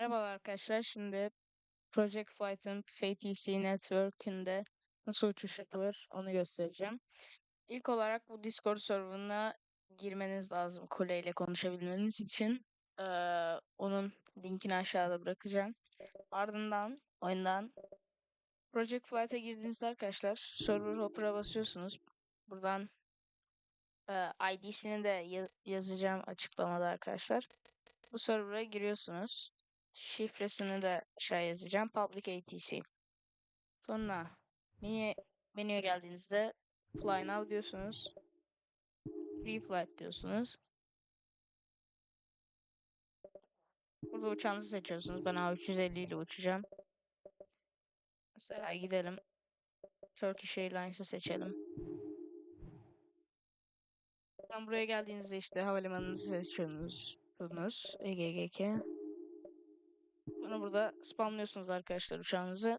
Merhabalar arkadaşlar. Şimdi Project Flight'ın FTC Network'ünde nasıl uçuş yapılır onu göstereceğim. İlk olarak bu Discord serverına girmeniz lazım kuleyle konuşabilmeniz için. Ee, onun linkini aşağıda bırakacağım. Ardından oyundan Project Flight'a girdiğinizde arkadaşlar server hopper'a basıyorsunuz. Buradan e, ID'sini de ya- yazacağım açıklamada arkadaşlar. Bu server'a giriyorsunuz. Şifresini de aşağı yazacağım. Public ATC. Sonra menü, menüye geldiğinizde Fly Now diyorsunuz. Free Flight diyorsunuz. Burada uçağınızı seçiyorsunuz. Ben A350 ile uçacağım. Mesela gidelim. Turkish Airlines'ı seçelim. Buradan buraya geldiğinizde işte havalimanınızı seçiyorsunuz. EGGK. Sonra burada spamlıyorsunuz arkadaşlar uçağınızı.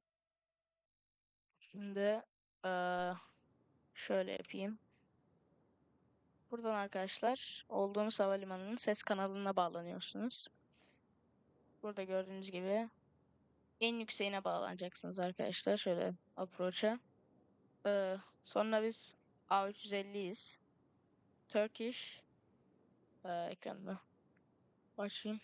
Şimdi eee, şöyle yapayım. Buradan arkadaşlar olduğumuz havalimanının ses kanalına bağlanıyorsunuz. Burada gördüğünüz gibi en yükseğine bağlanacaksınız arkadaşlar. Şöyle approach'a. Ee, sonra biz A350'yiz. Turkish ee, ekranda. Başlayayım.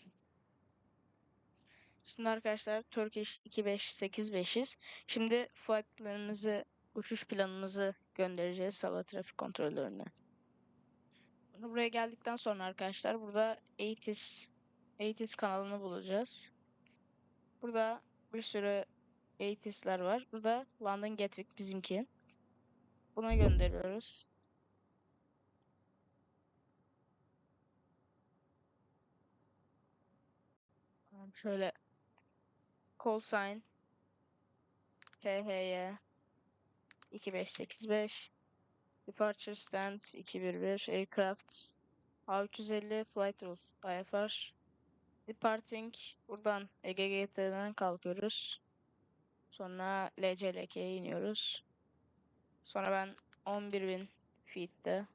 Şimdi arkadaşlar Turkish 2585'iz. Şimdi flightlarımızı, uçuş planımızı göndereceğiz hava trafik kontrolörüne. Buraya geldikten sonra arkadaşlar burada 80s 80s kanalını bulacağız. Burada bir sürü 80's'ler var. Burada London Gatwick bizimki. Buna gönderiyoruz. Şöyle call sign THY 2585 Departure stand 211 aircraft A350 flight rules IFR Departing buradan EGGT'den kalkıyoruz. Sonra LCLK'ye iniyoruz. Sonra ben 11.000 feet'te.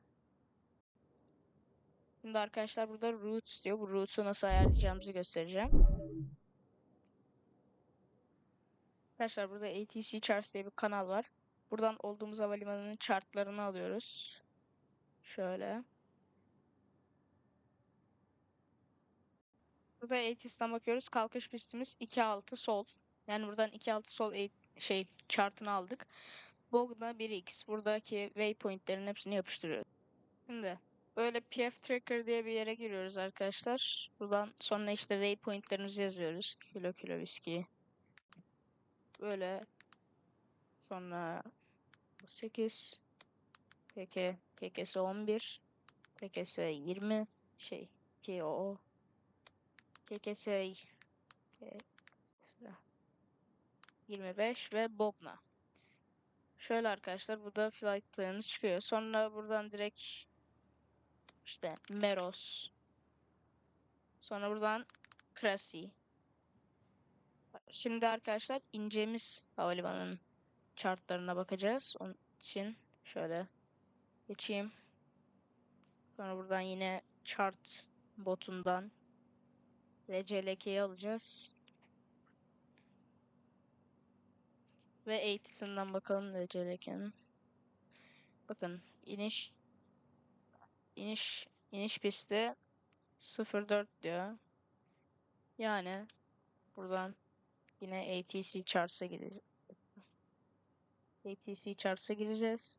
Şimdi arkadaşlar burada routes diyor. Bu routes'u nasıl ayarlayacağımızı göstereceğim. Arkadaşlar burada ATC Charts diye bir kanal var. Buradan olduğumuz havalimanının chartlarını alıyoruz. Şöyle. Burada ATS'ten bakıyoruz. Kalkış pistimiz 2.6 sol. Yani buradan 2.6 sol şey chartını aldık. Bogda 1x. Buradaki waypointlerin hepsini yapıştırıyoruz. Şimdi böyle PF Tracker diye bir yere giriyoruz arkadaşlar. Buradan sonra işte waypointlerimizi yazıyoruz. Kilo kilo viski. Böyle sonra 8 KK KKS 11 KKS 20 şey KO KKS 25 ve Bogna. Şöyle arkadaşlar burada flightlarımız çıkıyor. Sonra buradan direkt işte Meros. Sonra buradan Krasi. Şimdi arkadaşlar ineceğimiz havalimanının chartlarına bakacağız. Onun için şöyle geçeyim. Sonra buradan yine chart botundan RCLK'yi alacağız. Ve 80'den bakalım RCLK'nin. Bakın iniş iniş iniş pisti 04 diyor. Yani buradan yine ATC charts'a gideceğiz. ATC charts'a gireceğiz.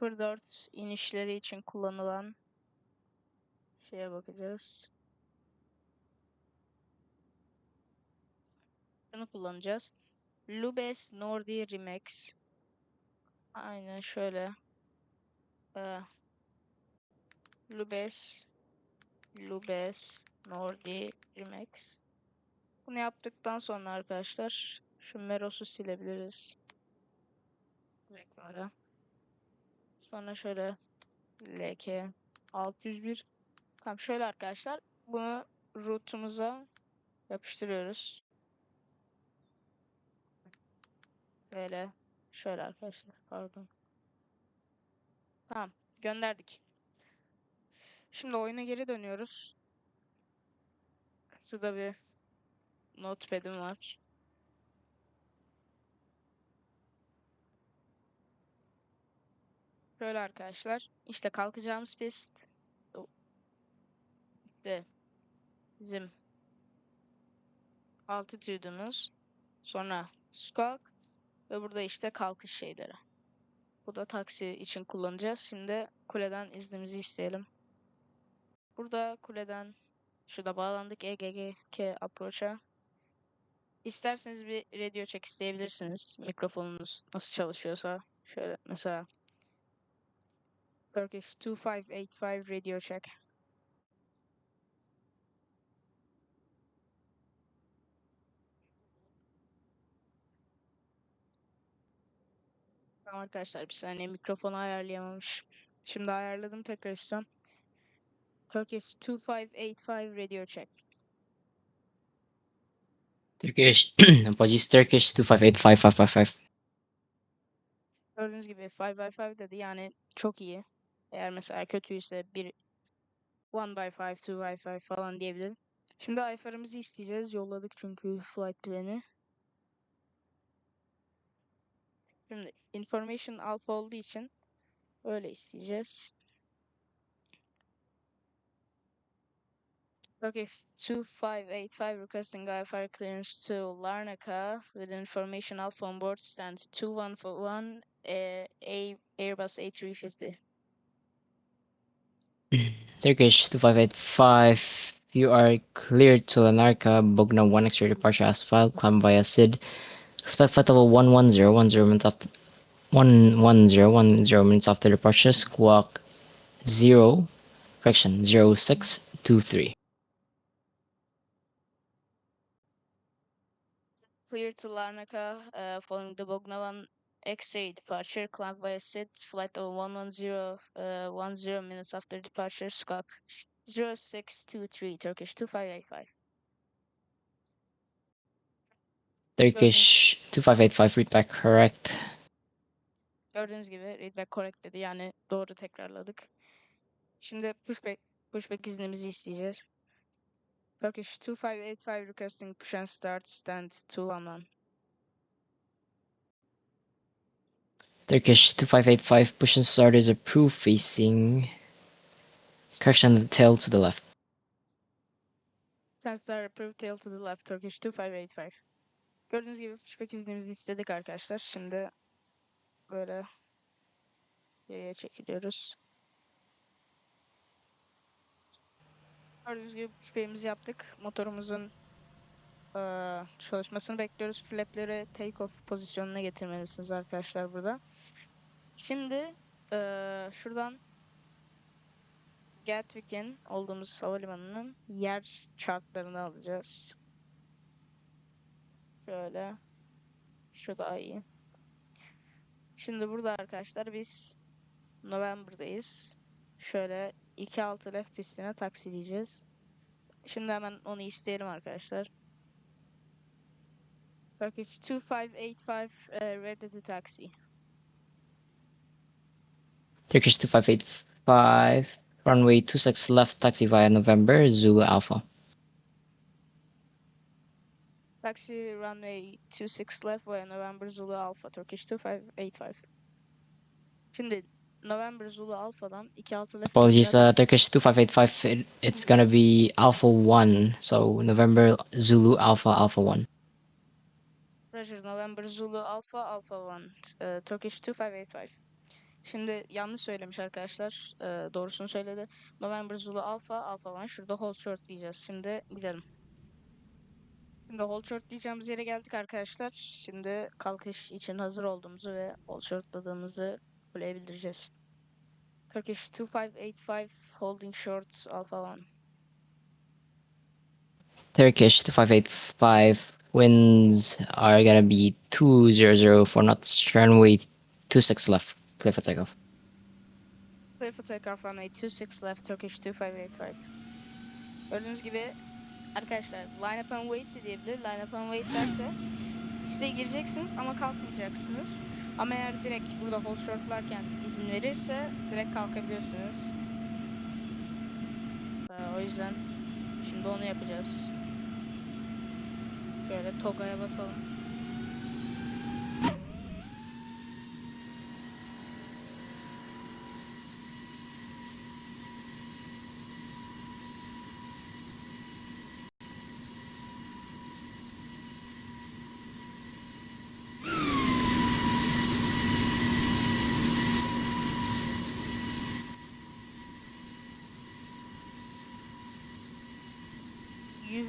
04 inişleri için kullanılan şeye bakacağız. Bunu kullanacağız. Lubes Nordi Remax. Aynen şöyle. Ee, Lubes Lubes Nordi Remax. Bunu yaptıktan sonra arkadaşlar şu Meros'u silebiliriz. Direkt böyle. Sonra şöyle LK 601. Tamam şöyle arkadaşlar bunu route'umuza yapıştırıyoruz. Böyle şöyle arkadaşlar pardon. Tamam gönderdik. Şimdi oyuna geri dönüyoruz. Şurada bir notepad'im var. Şöyle arkadaşlar. İşte kalkacağımız pist. İşte bizim altitude'umuz. Sonra skulk. Ve burada işte kalkış şeyleri. Bu da taksi için kullanacağız. Şimdi kuleden iznimizi isteyelim. Burada kuleden şurada bağlandık EGGK approach'a. İsterseniz bir radio check isteyebilirsiniz. Mikrofonunuz nasıl çalışıyorsa. Şöyle mesela Turkish 2585 radio check. Tamam arkadaşlar bir saniye mikrofonu ayarlayamamış. Şimdi ayarladım tekrar istiyorum. Turkish 2585 radio check. Turkish, apologies, Turkish 2585555. Gördüğünüz gibi 5x5 dedi yani çok iyi. Eğer mesela kötüyse bir 1 by 5, 2 by 5 falan diyebilirim. Şimdi ayfarımızı isteyeceğiz. Yolladık çünkü flight plan'i. Şimdi information alpha olduğu için öyle isteyeceğiz. Turkish 2585 requesting IFR clearance to Larnaca with information alpha on board stand 2141 eh, A Airbus A350. Turkish 2585, you are cleared to Lanarka, Bogna 1 extra departure as filed, climb via SID. Expect flight level 11010 minutes after 11010 minutes after departure, squawk 0, correction, 0623. Clear to Larnaca uh, following the Bognavan X-ray departure, climb via SID, flight of 110 uh, 10 minutes after departure, Skok 0623, Turkish 2585. Turkish 2585, read back correct. Gördüğünüz gibi readback correct dedi yani doğru tekrarladık. Şimdi pushback, pushback iznimizi isteyeceğiz. Turkish 2585 requesting push and start stand 211. Turkish 2585, push and start is approved facing, correction, the tail to the left. Stand start approved tail to the left Turkish 2585. Gördüğünüz gibi pushback iznimizi istedik arkadaşlar. Şimdi böyle geriye çekiliyoruz. Gördüğünüz gibi pushback'imizi yaptık. Motorumuzun eee, çalışmasını bekliyoruz. Flapleri take off pozisyonuna getirmelisiniz arkadaşlar burada. Şimdi eee, şuradan Gatwick'in olduğumuz havalimanının yer chartlarını alacağız. Şöyle. Şu daha iyi. Şimdi burada arkadaşlar biz November'dayız. Şöyle 2.6 left pistine taksileyeceğiz. Şimdi hemen onu isteyelim arkadaşlar. Turkish 2585 uh, ready to taxi. Turkish 2585, runway 26 left, taxi via November, Zulu Alpha. Taxi runway 26 left via November Zulu Alpha Turkish 2585. Şimdi November Zulu Alpha'dan 2.6 left Apologies, uh, Turkish 2585, it, it's gonna be Alpha 1, so November, Zulu Alpha, Alpha 1. Roger November Zulu Alpha Alpha 1 e, Turkish 2585. Şimdi yanlış söylemiş arkadaşlar. E, doğrusunu söyledi. November Zulu Alpha Alpha 1. Şurada hold short diyeceğiz. Şimdi gidelim. Şimdi hold short diyeceğimiz yere geldik arkadaşlar. Şimdi kalkış için hazır olduğumuzu ve hold shortladığımızı kuleye bildireceğiz. Turkish 2585 holding short Alpha 1. Turkish 2585, winds are gonna be 200 for knots, runway 26 left, clear for takeoff. Clear for takeoff runway 26 left Turkish 2585. Gördüğünüz gibi arkadaşlar line up and wait de diyebilir. Line up and wait derse siteye gireceksiniz ama kalkmayacaksınız. Ama eğer direkt burada hold shortlarken izin verirse direkt kalkabilirsiniz. Ee, o yüzden şimdi onu yapacağız. Şöyle Toga'ya basalım.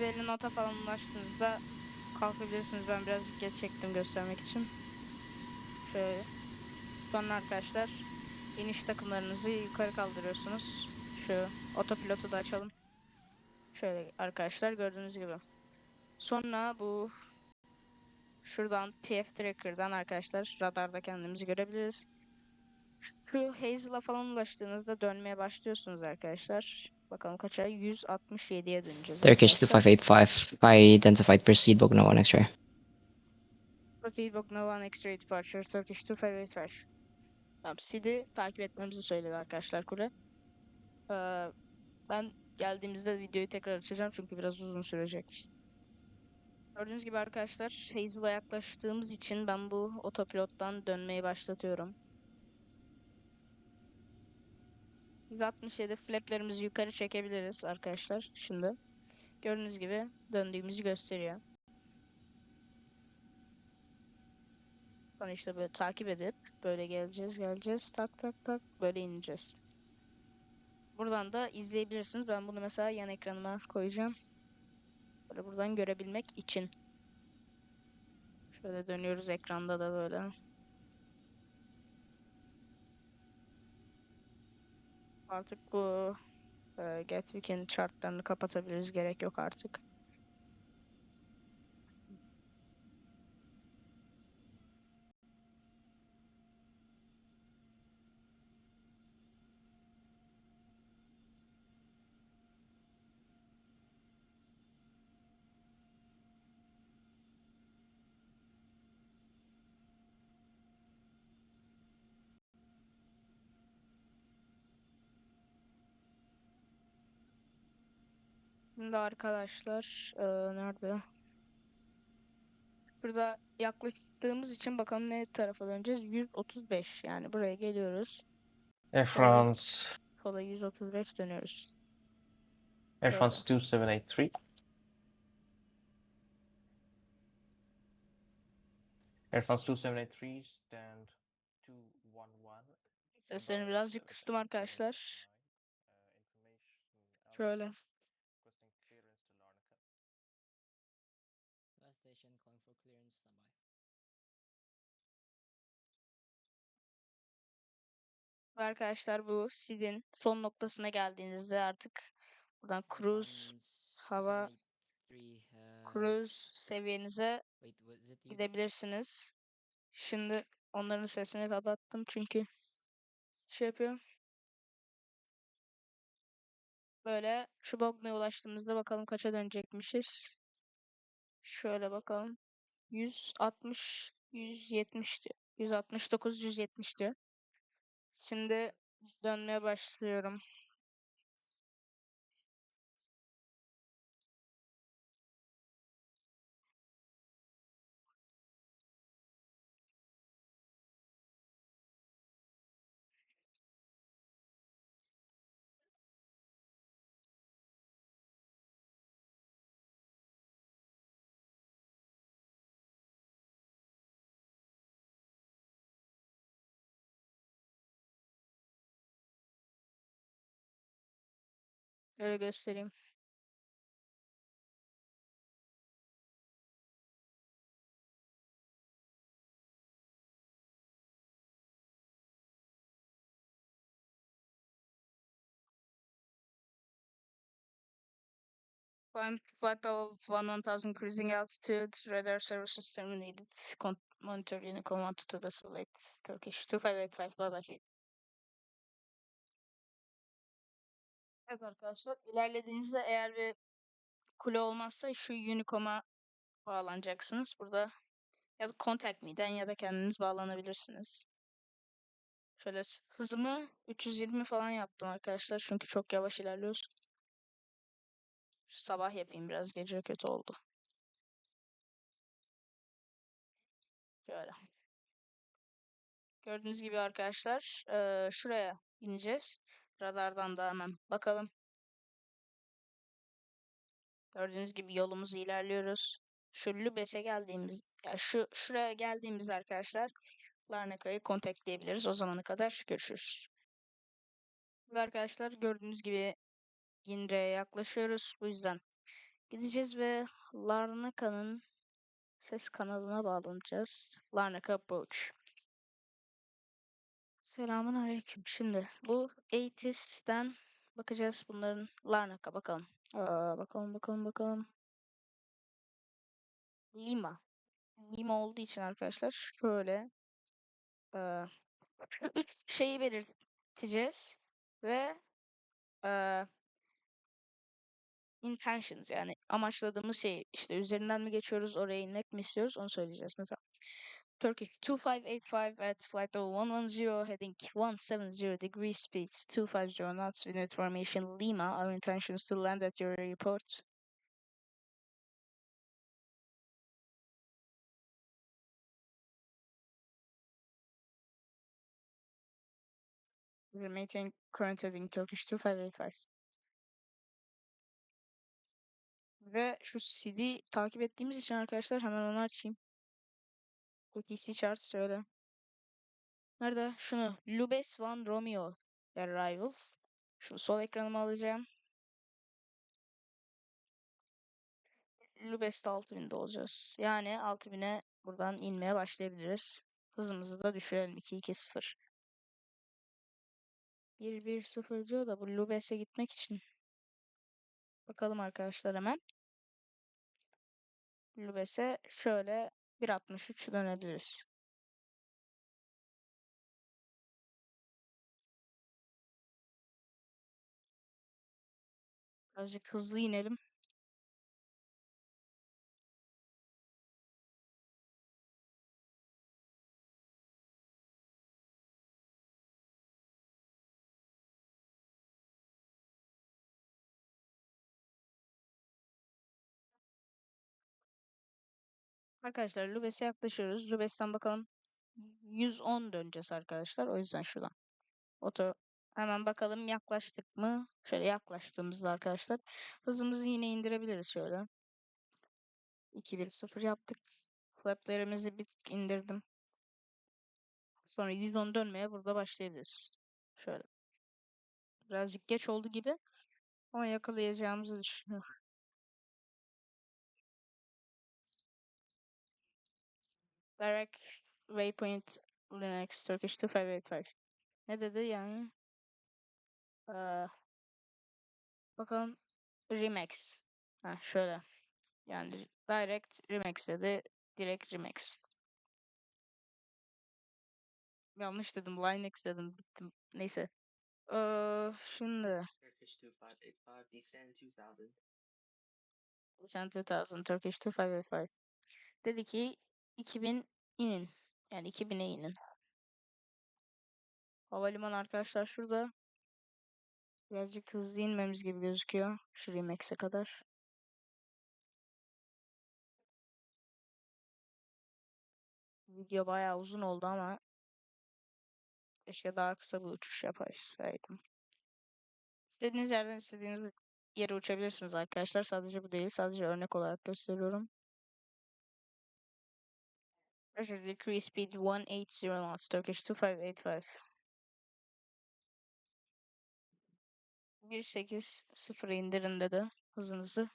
%50 nota falan ulaştığınızda kalkabilirsiniz. Ben birazcık geç çektim göstermek için. Şöyle. Sonra arkadaşlar iniş takımlarınızı yukarı kaldırıyorsunuz. Şu otopilotu da açalım. Şöyle arkadaşlar gördüğünüz gibi. Sonra bu şuradan PF Tracker'dan arkadaşlar radarda kendimizi görebiliriz. Şu Hazel'a falan ulaştığınızda dönmeye başlıyorsunuz arkadaşlar. Bakalım kaça? 167'ye döneceğiz Turkish arkadaşlar. 2585, identified, proceed, Bogna 1 X-ray. Proceed Bogna One X-ray departure Turkish 2585. Tamam SID'i takip etmemizi söyledi arkadaşlar kule. Ee, ben geldiğimizde videoyu tekrar açacağım çünkü biraz uzun sürecek. Gördüğünüz gibi arkadaşlar Hazel'a yaklaştığımız için ben bu otopilottan dönmeyi başlatıyorum. 167 flaplerimizi yukarı çekebiliriz arkadaşlar şimdi. Gördüğünüz gibi döndüğümüzü gösteriyor. Sonra işte böyle takip edip böyle geleceğiz geleceğiz tak tak tak böyle ineceğiz. Buradan da izleyebilirsiniz. Ben bunu mesela yan ekranıma koyacağım. Böyle buradan görebilmek için. Şöyle dönüyoruz ekranda da böyle. Artık bu e, Gatwick'in chartlarını kapatabiliriz. Gerek yok artık. Şimdi arkadaşlar e, nerede? Burada yaklaştığımız için bakalım ne tarafa döneceğiz? 135 yani buraya geliyoruz. Air France, Sola 135 dönüyoruz. Air. France 2783. Air France 2783, stand 211. Seslerini birazcık kıstım arkadaşlar. Şöyle. Ve arkadaşlar bu SID'in son noktasına geldiğinizde artık buradan cruise hava- 273, uh, cruise seviyenize gidebilirsiniz. Şimdi onların sesini kapattım çünkü şey yapıyor. Böyle şu Bogna'ya ulaştığımızda bakalım kaça dönecekmişiz. Şöyle bakalım. 160 170 diyor. 169 170 diyor. Şimdi dönmeye başlıyorum. Şöyle göstereyim. Climb flight level 1000 cruising altitude, radar services terminated. Con monitor Unicom 1 to decibel 8, Turkish 2585, bye bye. Evet arkadaşlar ilerlediğinizde eğer bir kule olmazsa şu Unicom'a bağlanacaksınız. Burada ya da Contact Me'den ya da kendiniz bağlanabilirsiniz. Şöyle hızımı 320 falan yaptım arkadaşlar çünkü çok yavaş ilerliyoruz. Sabah yapayım biraz gece kötü oldu. Şöyle. Gördüğünüz gibi arkadaşlar şuraya ineceğiz. Radardan da hemen bakalım. Gördüğünüz gibi yolumuzu ilerliyoruz. Şu Lübes'e geldiğimiz, ya şu şuraya geldiğimiz arkadaşlar Larnaka'yı kontakleyebiliriz. O zamana kadar görüşürüz. Ve arkadaşlar gördüğünüz gibi Ginre'ye yaklaşıyoruz. Bu yüzden gideceğiz ve Larnaka'nın ses kanalına bağlanacağız. Larnaka Approach. Selamun aleyküm. Şimdi bu 80'den bakacağız bunların Larnaka bakalım. Aa, bakalım bakalım bakalım. Lima. Lima olduğu için arkadaşlar şöyle eee, şu üç şeyi belirteceğiz ve eee, intentions yani amaçladığımız şey işte üzerinden mi geçiyoruz oraya inmek mi istiyoruz onu söyleyeceğiz mesela. Turkish 2585 at flight level 110 heading 170 degrees speed 250 knots with information Lima our intentions to land at your airport. We're maintaining current heading Turkish 2585. Ve şu CD takip ettiğimiz için arkadaşlar hemen onu açayım. ATC chart şöyle. Nerede? Şunu. Lubes Van Romeo Arrivals. Şunu sol ekranıma alacağım. Lubes'te 6000'de olacağız. Yani 6000'e buradan inmeye başlayabiliriz. Hızımızı da düşürelim. 2-2-0. 1-1-0 diyor da bu Lubes'e gitmek için. Bakalım arkadaşlar hemen. Lubes'e şöyle 1.63 dönebiliriz. Birazcık hızlı inelim. Arkadaşlar Lubes'e yaklaşıyoruz. Lubes'ten bakalım 110 döneceğiz arkadaşlar. O yüzden şuradan. Oto hemen bakalım yaklaştık mı? Şöyle yaklaştığımızda arkadaşlar hızımızı yine indirebiliriz şöyle. 2-1-0 yaptık. Flaplerimizi bir tık indirdim. Sonra 110 dönmeye burada başlayabiliriz. Şöyle. Birazcık geç oldu gibi ama yakalayacağımızı düşünüyorum. Direct Waypoint Linux Turkish 2585. Ne dedi yani? Ee, bakalım Remax. Ha şöyle. Yani Direct Remax dedi. Direkt Remax. Yanlış dedim. Linux dedim. Bittim. Neyse. Ee, şimdi. Turkish 2585, descend 2000. Sen 2000 Turkish 2585. Dedi ki 2000 inin. Yani 2000'e inin. Havalimanı arkadaşlar şurada. Birazcık hızlı inmemiz gibi gözüküyor. Şu Remax'e kadar. Video bayağı uzun oldu ama keşke daha kısa bir uçuş yaparsaydım. İstediğiniz yerden istediğiniz yere uçabilirsiniz arkadaşlar. Sadece bu değil. Sadece örnek olarak gösteriyorum. Pressure decrease speed 180 knots. Turkish 2585. 1.8.0 indirin dedi hızınızı.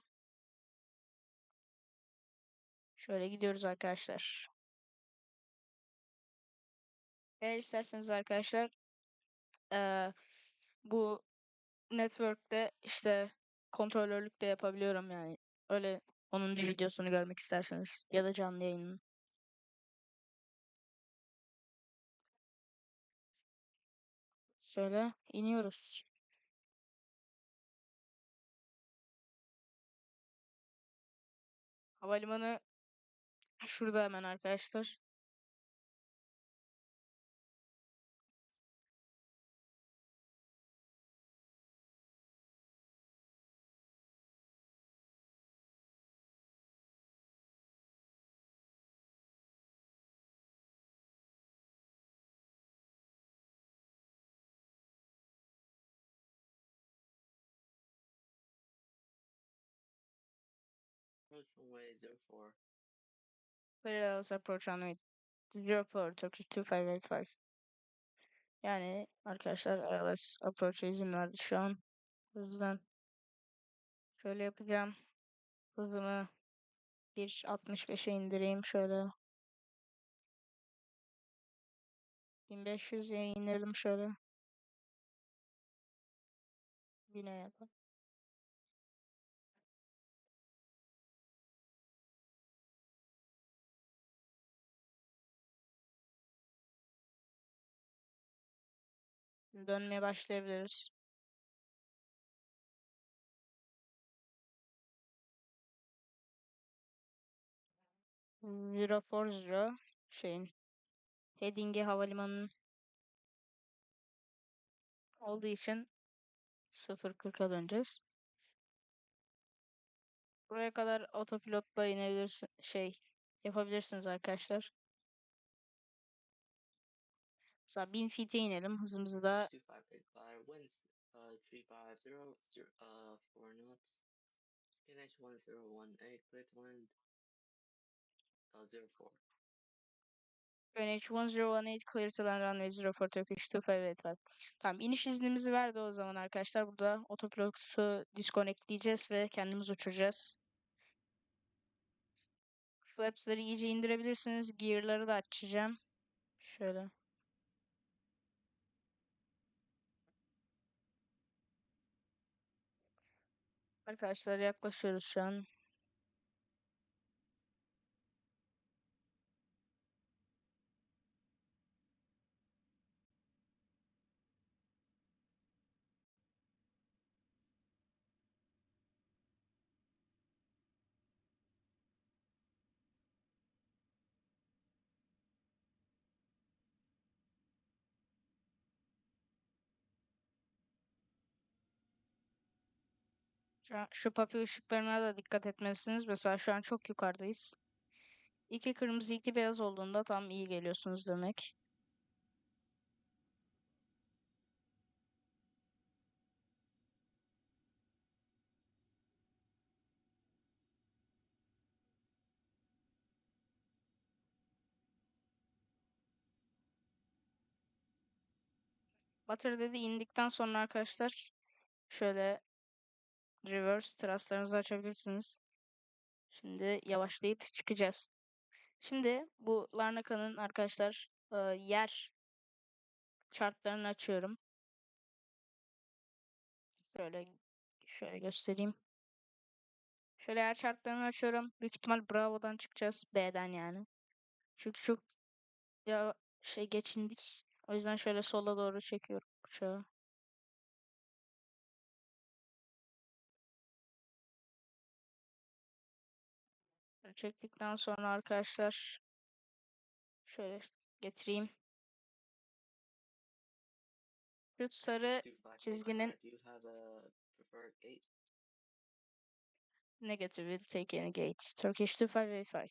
Şöyle gidiyoruz arkadaşlar. Eğer isterseniz arkadaşlar eee, bu network'te işte kontrolörlük de yapabiliyorum yani. Öyle onun bir videosunu görmek isterseniz ya da canlı yayını. Şöyle iniyoruz. Havalimanı şurada hemen arkadaşlar. Parallels approach runway 04 Turkish 2585. Yani arkadaşlar ALS approach'a izin verdi şu an. O yüzden şöyle yapacağım. Hızımı 1.65'e indireyim şöyle. 1500'e inelim şöyle. 1000'e yakın. Dönmeye başlayabiliriz. Zero four zero şeyin heading'i havalimanının olduğu için 0.40'a döneceğiz. Buraya kadar otopilotla inebilirsin şey yapabilirsiniz arkadaşlar. Mesela 1000 feet'e inelim. Hızımızı da winds. Uh, three five zero zero. Uh. NH. Uh. NH 1018 clear to land runway 04 Turkish 2585. Tamam iniş iznimizi verdi o zaman arkadaşlar. Burada otopilotu disconnectleyeceğiz ve kendimiz uçuracağız. Flaps'ları iyice indirebilirsiniz. Gear'ları da açacağım. Şöyle. Arkadaşlar yaklaşıyoruz şu an. Şu, an, şu papi ışıklarına da dikkat etmelisiniz. Mesela şu an çok yukarıdayız. İki kırmızı iki beyaz olduğunda tam iyi geliyorsunuz demek. Batır dedi indikten sonra arkadaşlar şöyle reverse thrustlarınızı açabilirsiniz. Şimdi yavaşlayıp çıkacağız. Şimdi bu Larnaca'nın arkadaşlar e, yer chartlarını açıyorum. Şöyle şöyle göstereyim. Şöyle yer chartlarını açıyorum. Büyük ihtimal Bravo'dan çıkacağız. B'den yani. Çünkü çok ya şey geçindik. O yüzden şöyle sola doğru çekiyorum uçağı. Çektikten sonra arkadaşlar şöyle getireyim. Şu sarı çizginin negative will take any gate. Turkish 2585.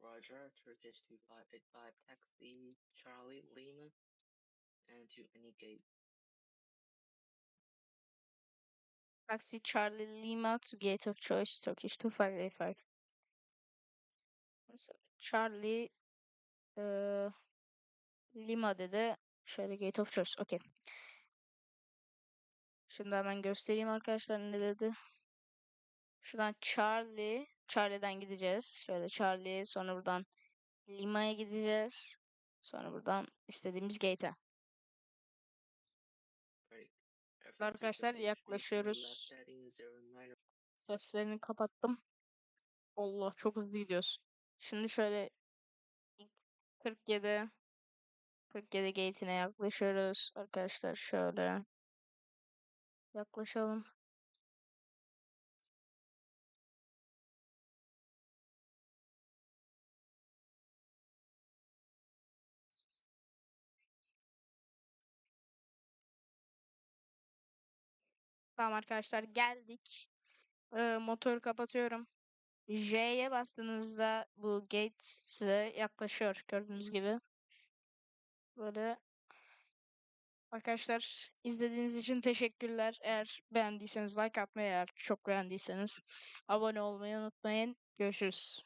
Roger. Turkish two five eight five. Taxi Charlie Lima. And to any gate. Taxi Charlie Lima to gate of choice. Turkish 2585. Mesela Charlie eee Lima dedi. Şöyle gate of choice. Okey. Şimdi hemen göstereyim arkadaşlar ne dedi. Şuradan Charlie. Charlie'den gideceğiz. Şöyle Charlie. Sonra buradan Lima'ya gideceğiz. Sonra buradan istediğimiz gate'e. Arkadaşlar 273, yaklaşıyoruz. Left heading 09. Seslerini kapattım. Allah çok hızlı gidiyoruz. Şimdi şöyle 47 47 gate'ine yaklaşıyoruz. Arkadaşlar şöyle yaklaşalım. Tamam arkadaşlar geldik. Ee, motoru kapatıyorum. J'ye bastığınızda bu gate size yaklaşıyor gördüğünüz gibi. Böyle Arkadaşlar izlediğiniz için teşekkürler. Eğer beğendiyseniz like atmayı, eğer çok beğendiyseniz abone olmayı unutmayın. Görüşürüz.